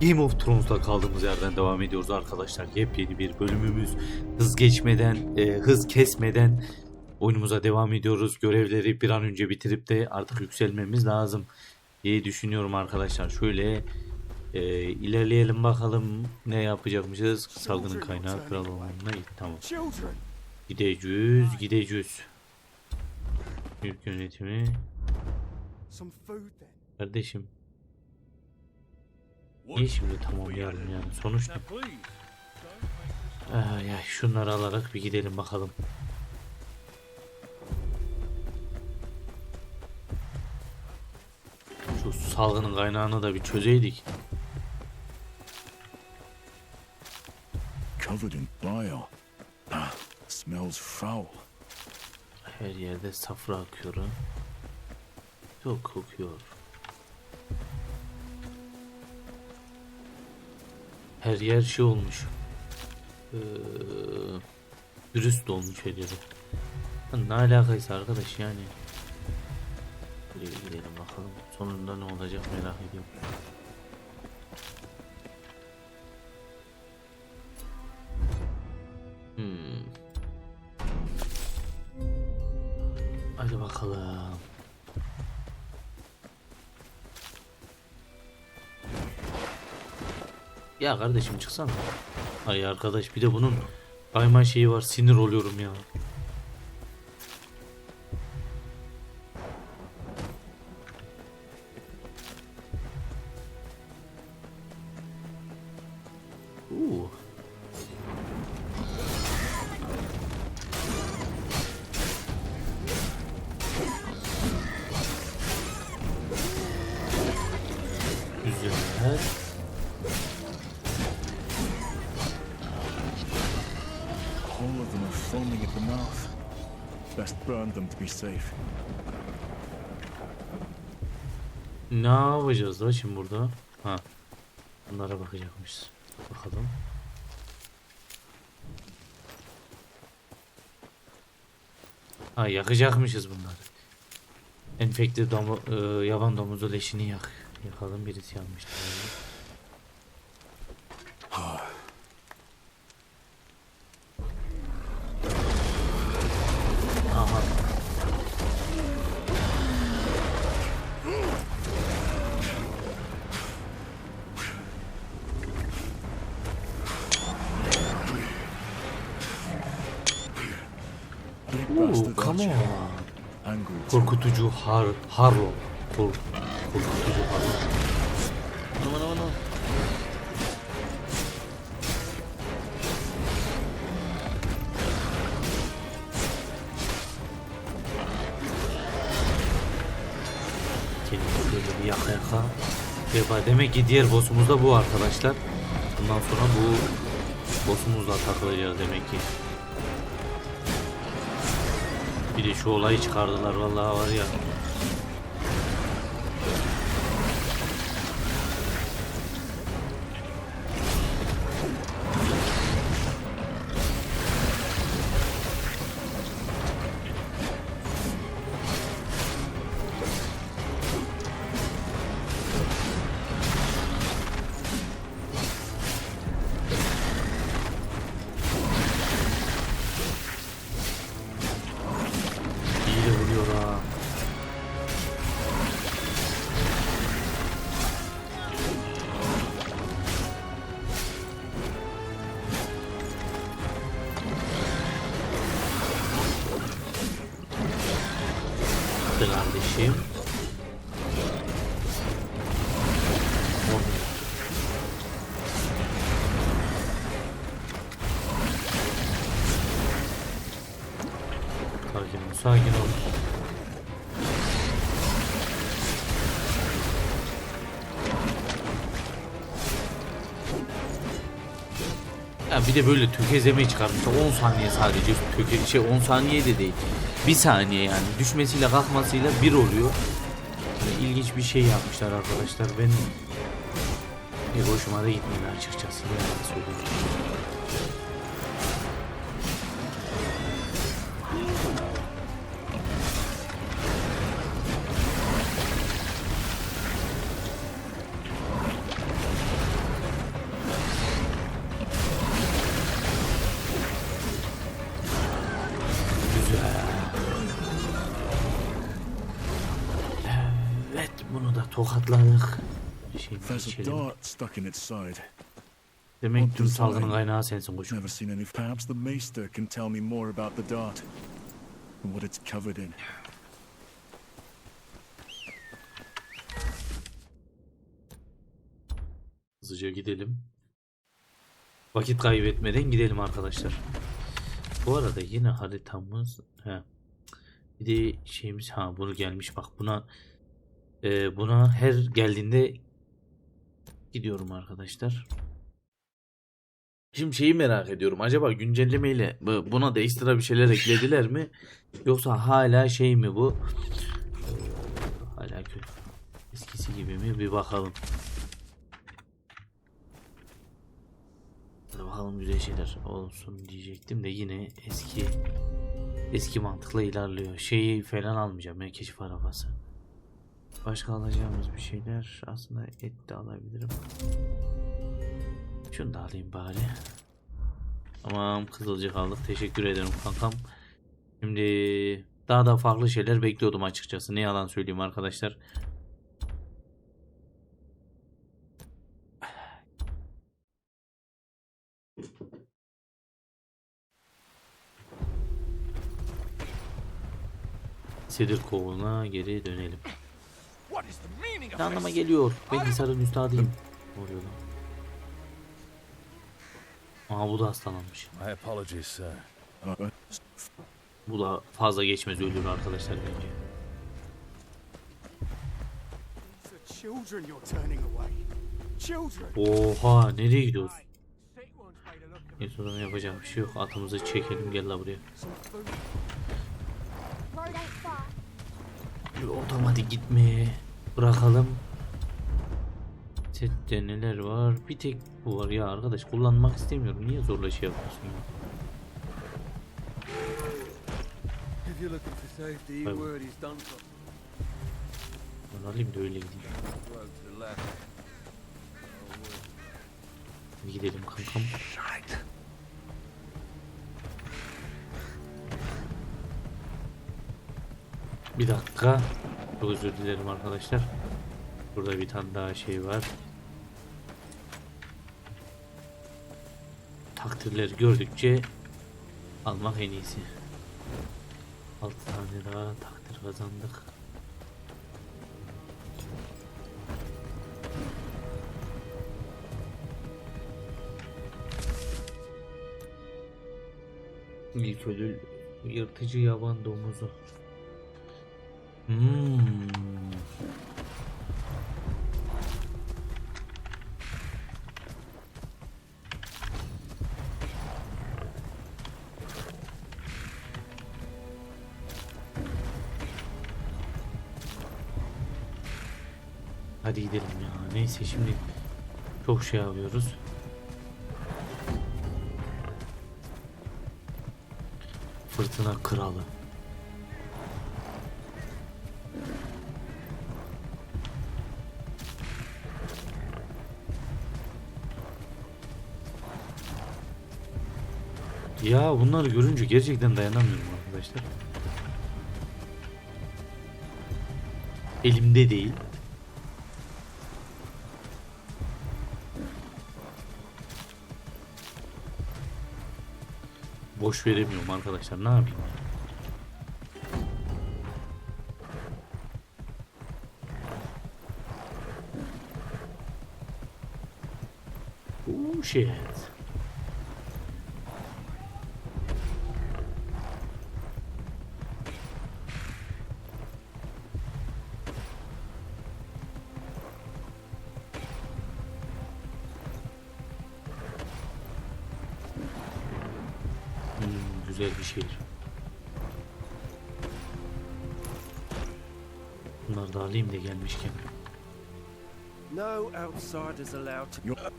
Game of Thrones'ta kaldığımız yerden devam ediyoruz arkadaşlar. Yepyeni bir bölümümüz. Hız geçmeden, e, hız kesmeden oyunumuza devam ediyoruz. Görevleri bir an önce bitirip de artık yükselmemiz lazım diye düşünüyorum arkadaşlar. Şöyle e, ilerleyelim bakalım ne yapacakmışız. Salgının kaynağı kral olmanına git. Tamam. Gideceğiz, gideceğiz. Türk yönetimi. Kardeşim. Niye şimdi tamamlayalım yani? Sonuç ne? Ay, ay, şunları alarak bir gidelim bakalım. Şu salgının kaynağını da bir çözeydik. covered in bile. Ah, smells foul. Her yerde safra akıyor. Çok kokuyor. Her yer şey olmuş. Ee, dürüst olmuş her yere. Ne alakaysa arkadaş yani. Buraya gidelim bakalım. Sonunda ne olacak merak ediyorum. Hmm. Hadi bakalım. Ya kardeşim çıksana. Ay arkadaş bir de bunun kayma şeyi var sinir oluyorum ya. Best burn them to be safe. Ne yapacağız da şimdi burada? Ha. Bunlara bakacakmışız. Bakalım. Ha yakacakmışız bunları. Enfekte domu, e, yaban domuzu leşini yak. Yakalım birisi yanmıştı. Angled. too. Korkutucu har Harlo. Kor korkutucu Harlo. Aman aman aman. Böyle bir yaka yaka. Veba demek ki diğer boss'umuz da bu arkadaşlar. Bundan sonra bu boss'umuzla takılacağız demek ki. Şu olayı çıkardılar vallahi var ya. Sakin ol. Ya bir de böyle tökezlemeyi çıkarmışlar 10 saniye sadece töke şey 10 saniye de değil. Bir saniye yani düşmesiyle kalkmasıyla bir oluyor. Yani ilginç bir şey yapmışlar arkadaşlar. Ben bir hoşuma da gitmedi açıkçası. Yani söyleyeyim. Tokatladık. Şeyini There's a dart stuck in its side. Demek tüm salgının kaynağı sensin koçum. Never seen any. Perhaps the Maester can tell me more about the dart and what it's covered in. Hızlıca gidelim. Vakit kaybetmeden gidelim arkadaşlar. Bu arada yine haritamız he. Bir de şeyimiz ha bunu gelmiş bak buna e, buna her geldiğinde gidiyorum arkadaşlar. Şimdi şeyi merak ediyorum. Acaba güncellemeyle bu- buna da ekstra bir şeyler eklediler mi? Yoksa hala şey mi bu? Ee, hala. Eskisi gibi mi? Bir bakalım. Hadi bakalım güzel şeyler olsun diyecektim de yine eski eski mantıkla ilerliyor. Şeyi falan almayacağım ya keşif arabası. Başka alacağımız bir şeyler aslında et de alabilirim. Şunu da alayım bari. Tamam kızılcık aldık. Teşekkür ederim kankam. Şimdi daha da farklı şeyler bekliyordum açıkçası. Ne yalan söyleyeyim arkadaşlar. Sedir kovuna geri dönelim. Ne anlama this? geliyor? Ben Hisar'ın üstadıyım. Ne oluyor lan? Aa bu da hastalanmış. My apologies, sir. Bu da fazla geçmez ölür arkadaşlar bence. Oha nereye gidiyoruz? Neyse o zaman yapacak bir şey yok. Atımızı çekelim gel la buraya. otomatik gitmeye bırakalım. Sette neler var? Bir tek bu var ya arkadaş kullanmak istemiyorum. Niye zorla şey yapıyorsun ya? Ben alayım da öyle gideyim. Gidelim kankam. Bir dakika. Çok özür dilerim arkadaşlar. Burada bir tane daha şey var. Takdirleri gördükçe almak en iyisi. 6 tane daha takdir kazandık. İlk ödül yırtıcı yaban domuzu. Hmm. Neyse şimdi çok şey yapıyoruz. Fırtına kralı. Ya bunları görünce gerçekten dayanamıyorum arkadaşlar. Elimde değil. Boş veremiyorum arkadaşlar. Ne yapayım? Oh shit. Hmm, güzel bir şehir. Bunları da alayım da gelmişken. No outsiders allowed to.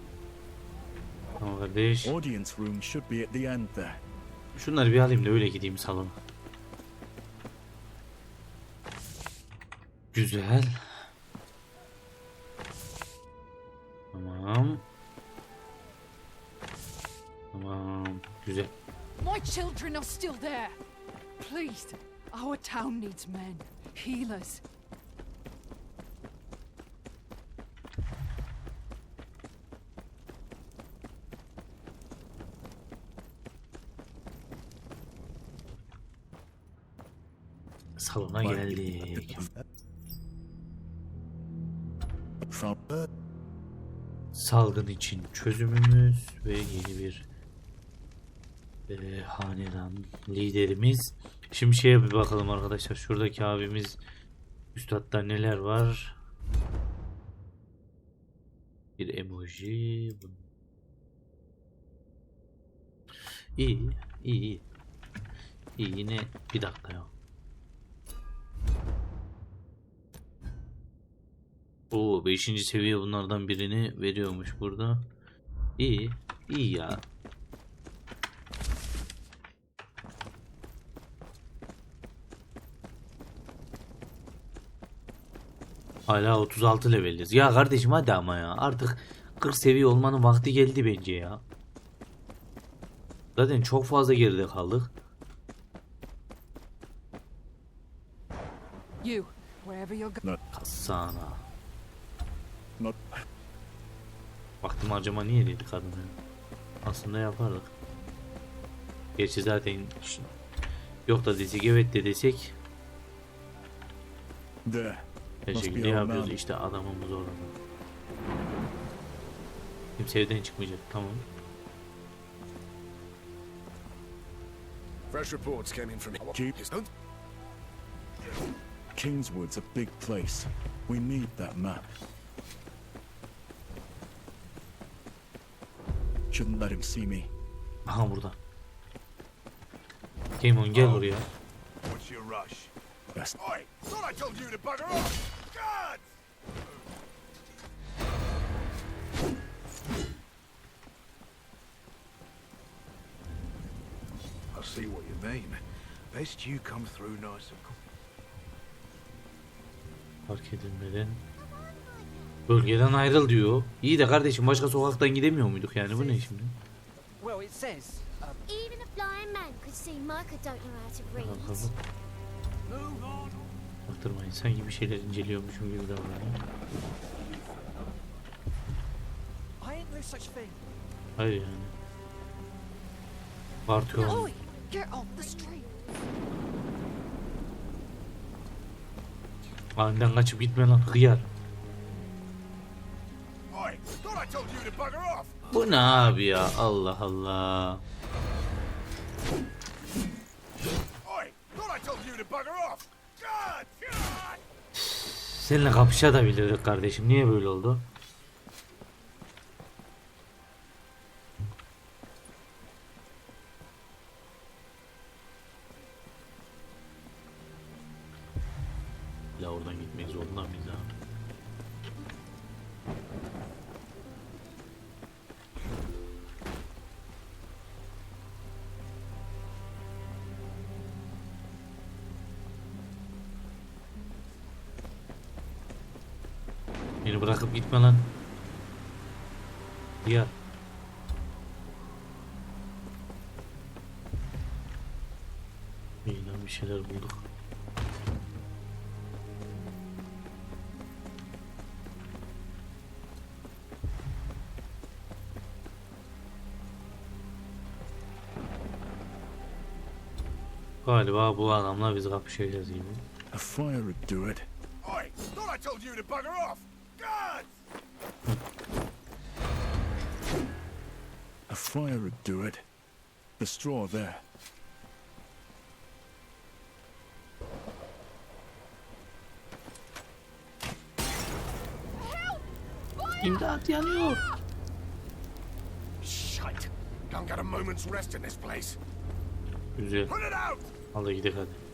Tamam kardeş. audience room should be at the end there. Şunları bir alayım da öyle gideyim salona. Güzel. children are still there. Please, our town needs men, healers. Salona geldik. Salgın için çözümümüz ve yeni bir e, hanedan liderimiz. Şimdi şeye bir bakalım arkadaşlar. Şuradaki abimiz üstadda neler var? Bir emoji. İyi, iyi, iyi. İyi yine bir dakika ya. Oo 5. seviye bunlardan birini veriyormuş burada. İyi, iyi ya. Hala 36 leveliz. Ya kardeşim hadi ama ya. Artık 40 seviye olmanın vakti geldi bence ya. Zaten çok fazla geride kaldık. You, wherever you're going. Kasana. not Vaktim harcama niye dedik kadına? Aslında yapardık. Gerçi zaten yok da desek evet de desek there. Her şekilde yapıyoruz man. işte adamımız orada. Kimse evden çıkmayacak tamam. Fresh reports came in from Jeep. Kingswood's a big place. We need that map. Shouldn't let him see me. Aha burada. Game on gel buraya. What's your rush? Best. Oi! Thought I told you to bugger off! God! I see what you mean. Best you come through nice and Fark edilmeden. Bölgeden ayrıl diyor. İyi de kardeşim başka sokaktan gidemiyor muyduk yani bu ne şimdi? Well, it says. Even a blind man could see Micah don't know how to read. Bakalım. Baktırmayın sanki bir şeyler inceliyormuşum gibi davranıyor. No. Hayır yani. Artıyor. Street. Aniden kaçıp gitme lan hıyar. Bu ne abi ya Allah Allah. Seninle kapışabilirdik kardeşim. Niye böyle oldu? Ya oradan gitmek zorunda mıyız abi? Beni bırakıp gitme lan. Ya. Lan bir şeyler bulduk. Galiba bu adamla biz kapışacağız gibi. A fire would do it. Oi! Thought I told you to bugger off! God! A fire would do it. The straw there. İmdat yanıyor. Shite! Don't get a moment's rest in this place. Güzel. Put it out! Hadi gidelim hadi.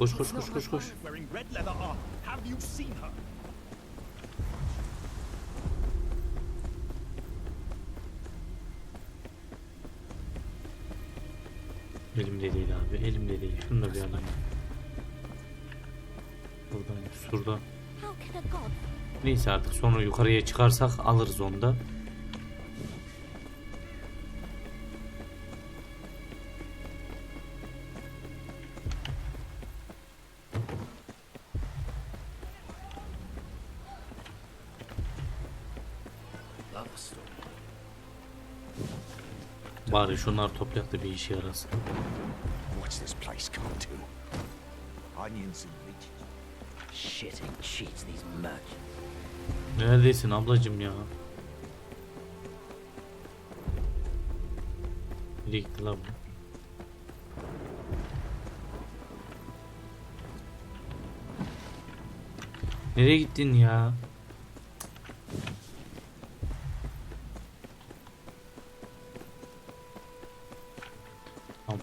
Koş koş koş koş koş. Elimde değil abi. Elimde değil. Şunu da bir alayım. Buradan şurada. Neyse artık sonra yukarıya çıkarsak alırız onu da. Şunlar toprak da bir işe yarasın. What's this place come to? Onions and meat. Shit and cheats these merchants. Neredesin ablacım ya? Nereye gitti lan bu? Nereye gittin ya?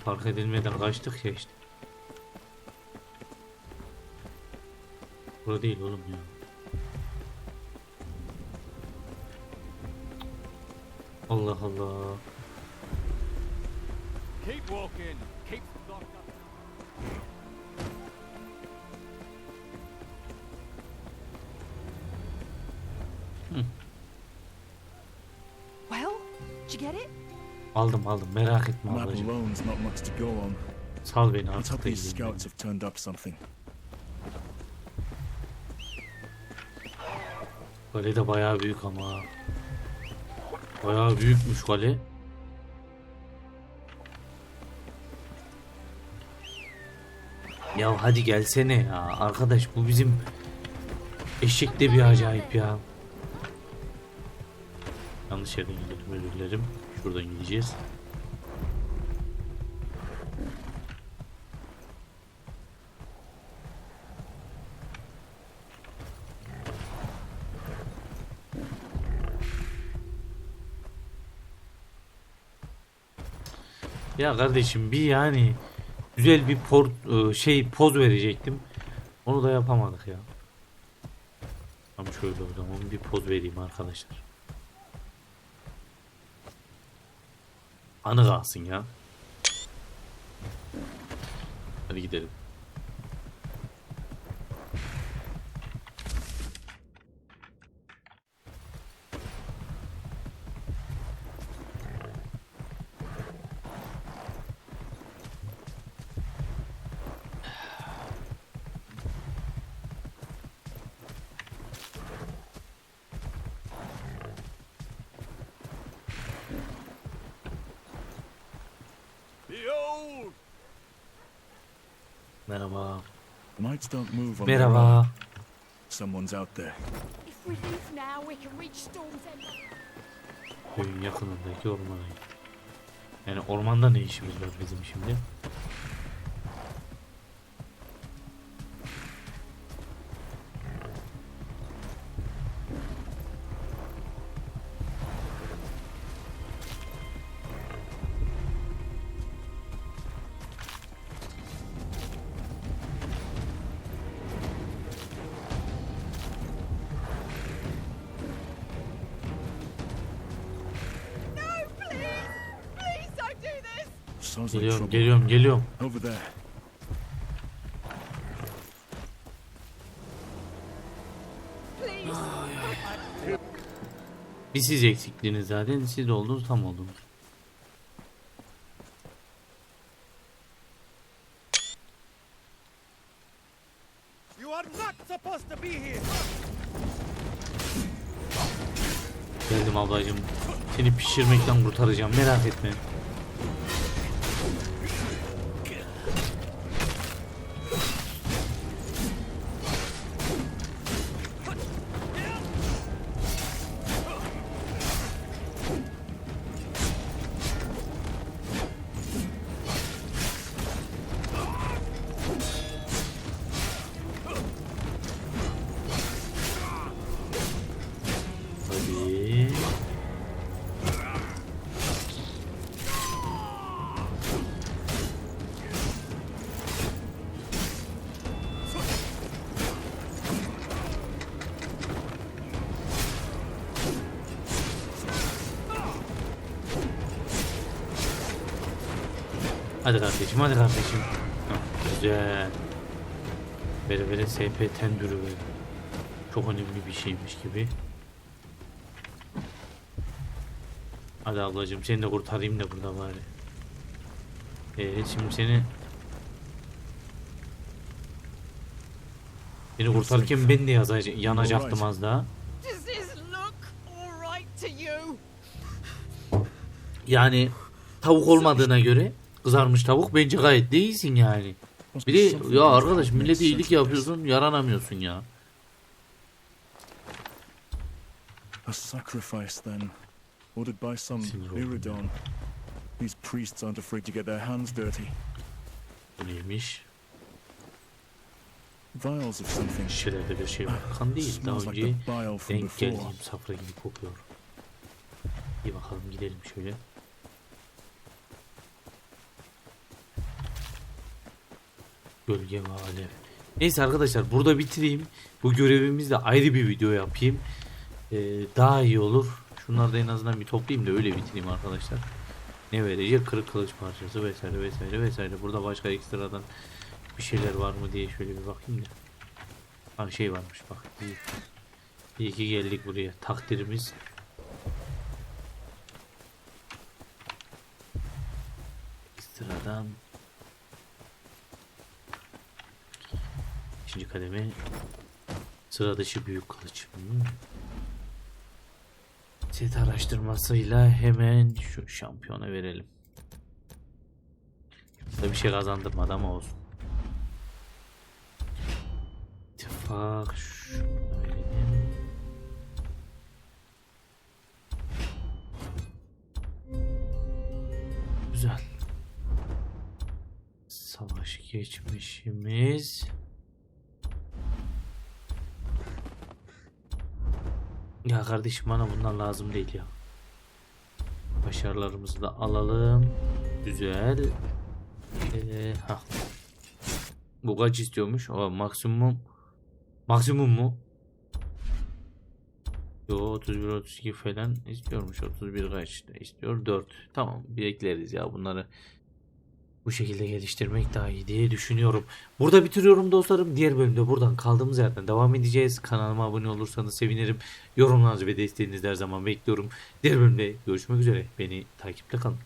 Fark edilmeden kaçtık ya işte. Burada değil oğlum ya. Allah Allah. Keep walking. Keep. Well, did you get it? Aldım aldım merak etme on. Sal beni artık da gideyim. Kale de bayağı büyük ama. Bayağı büyükmüş kale. Ya hadi gelsene ya. Arkadaş bu bizim eşek de bir acayip ya. Yanlış yerden gidelim özür dilerim. Şuradan gideceğiz. Ya kardeşim bir yani güzel bir port e, şey poz verecektim. Onu da yapamadık ya. Ama şöyle o zaman bir poz vereyim arkadaşlar. Anı kalsın ya. Hadi gidelim. Behold! Merhaba. Lights don't move on their Merhaba. own. Someone's out there. If we leave now, we can reach Storm's End. Köyün yakınındaki ormana. Yani ormanda ne işimiz var bizim şimdi? Sounds like Geliyorum, trouble. geliyorum, geliyorum. Over there. Please! Bir siz eksikliğiniz zaten. Siz de oldunuz tam oldunuz. You are not supposed to be here. Geldim ablacığım. Seni pişirmekten kurtaracağım. Merak etme. Hadi kardeşim, hadi kardeşim. Hah, güzel. Vere vere SP tendürü ver. Çok önemli bir şeymiş gibi. Hadi ablacığım seni de kurtarayım da burada bari. Ee, şimdi seni Beni kurtarırken ben de yazacak, yanacaktım az daha. Yani tavuk olmadığına göre kızarmış tavuk bence gayet de iyisin yani. Bir de something ya arkadaş millete iyilik this. yapıyorsun yaranamıyorsun ya. A sacrifice then, ordered by some Sinir oldum ya. Iridon. These priests aren't afraid to get their hands dirty. Bu neymiş? Vials of something. Şişelerde bir şey var. Kan değil. Daha önce denk geldiğim safra gibi kokuyor. İyi bakalım gidelim şöyle. Gölge ve alev. Neyse arkadaşlar burada bitireyim. Bu görevimizde ayrı bir video yapayım. Ee, daha iyi olur. Şunları da en azından bir toplayayım da öyle bitireyim arkadaşlar. Ne verecek? Kırık kılıç parçası vesaire vesaire vesaire. Burada başka ekstradan bir şeyler var mı diye şöyle bir bakayım da. Ha şey varmış bak. İyi. İyi ki geldik buraya. Takdirimiz. Ekstradan. İkinci kademe. Sıra dışı büyük kılıç. Hmm. Set araştırmasıyla hemen şu şampiyona verelim. Da bir şey kazandırmadı ama olsun. İttifak şunu verelim. Güzel. Savaş geçmişimiz. Ya kardeşim bana bunlar lazım değil ya. Başarılarımızı da alalım. Güzel. Ee, ha. Bu kaç istiyormuş? O maksimum. Maksimum mu? Yo 31 32 falan istiyormuş. 31 kaç istiyor? 4. Tamam bir ekleriz ya bunları. Bu şekilde geliştirmek daha iyi diye düşünüyorum. Burada bitiriyorum dostlarım. Diğer bölümde buradan kaldığımız yerden devam edeceğiz. Kanalıma abone olursanız sevinirim. Yorumlarınızı ve desteğinizi her zaman bekliyorum. Diğer bölümde görüşmek üzere. Beni takipte kalın.